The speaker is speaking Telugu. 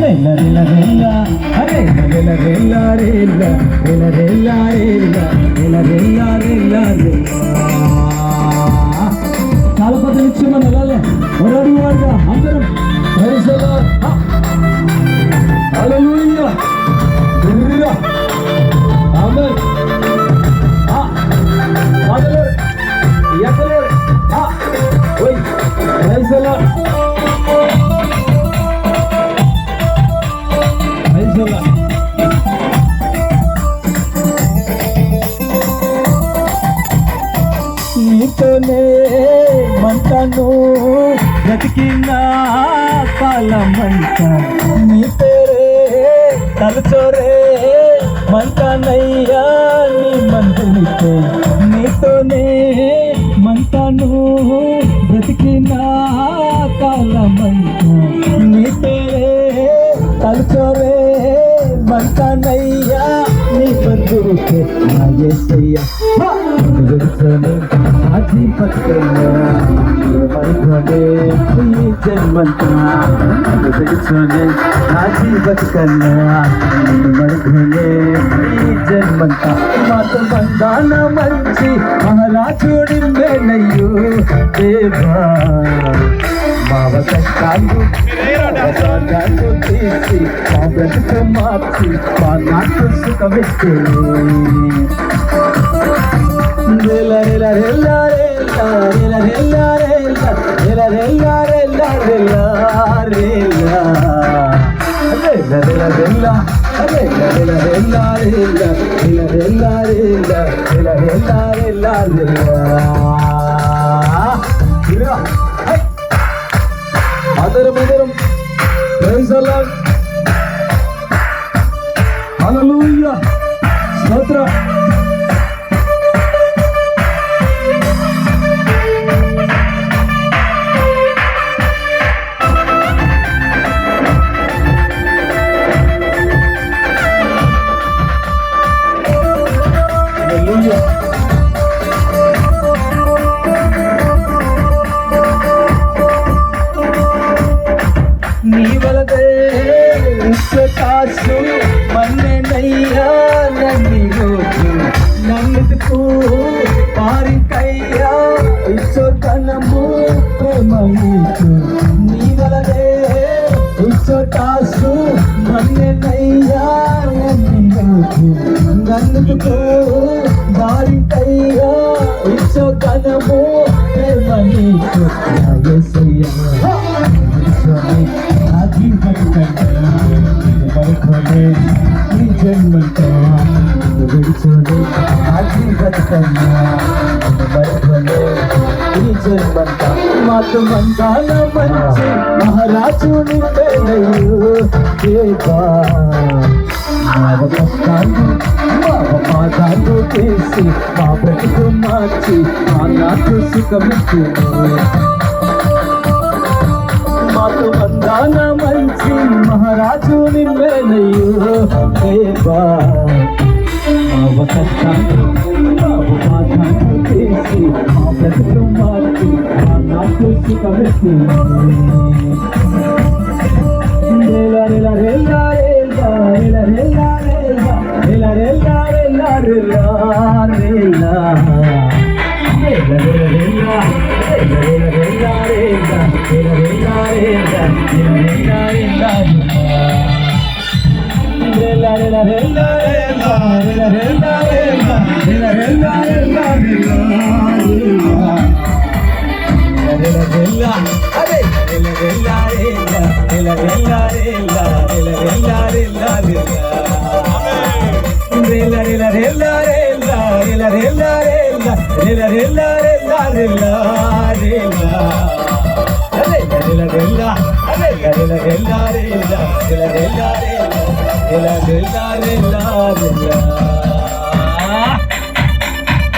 रे ला रे ला रे ला మంటను బ్రతికిన కాలమంట నీ పేరే తలచోరే మంటనయ్యా నీ మంటనితే నీతోనే మంటను బ్రతికిన కాలమంట నీ పేరే తలచోరే మంటనయ్యా నీ బంధువుకే నా యేసయ్యా విడుదల జన్మంతోనే రాజీ బతుకన్నా మరుగునే జన్మంత మాత బంధాన మంచి మహలా చూడి మేనయ్యో దేవా మావ కష్టాలు తీసి మా బ్రతుకు మార్చి మా నాకు సుఖమిస్తూ மதுரம் மதுரம் Hallelujah. Snotra. ఎందుకు? వారికయ్యా ఇచ్చోతనము ప్రేమ నీకు నీ వలనే ఇచ్చోటాసు నన్నయ్యా ఆది మాకు మందాల మంచి మహారాజు నిండేనయ్యో దేవా మావ కష్టాలు మావ పాదాలు తీసి మా బ్రతుకు మార్చి మా నాకు సుఖమిచ్చు మాకు వందాన మంచి మహారాజు నిన్నేనయ్యో దేవా మానవ కష్టాన్ని బాబు పాఠాన్ని చేసి మా ప్రజలు మార్చి నాకు సుఖమెత్తి Yeah. la la la la la la la la la la la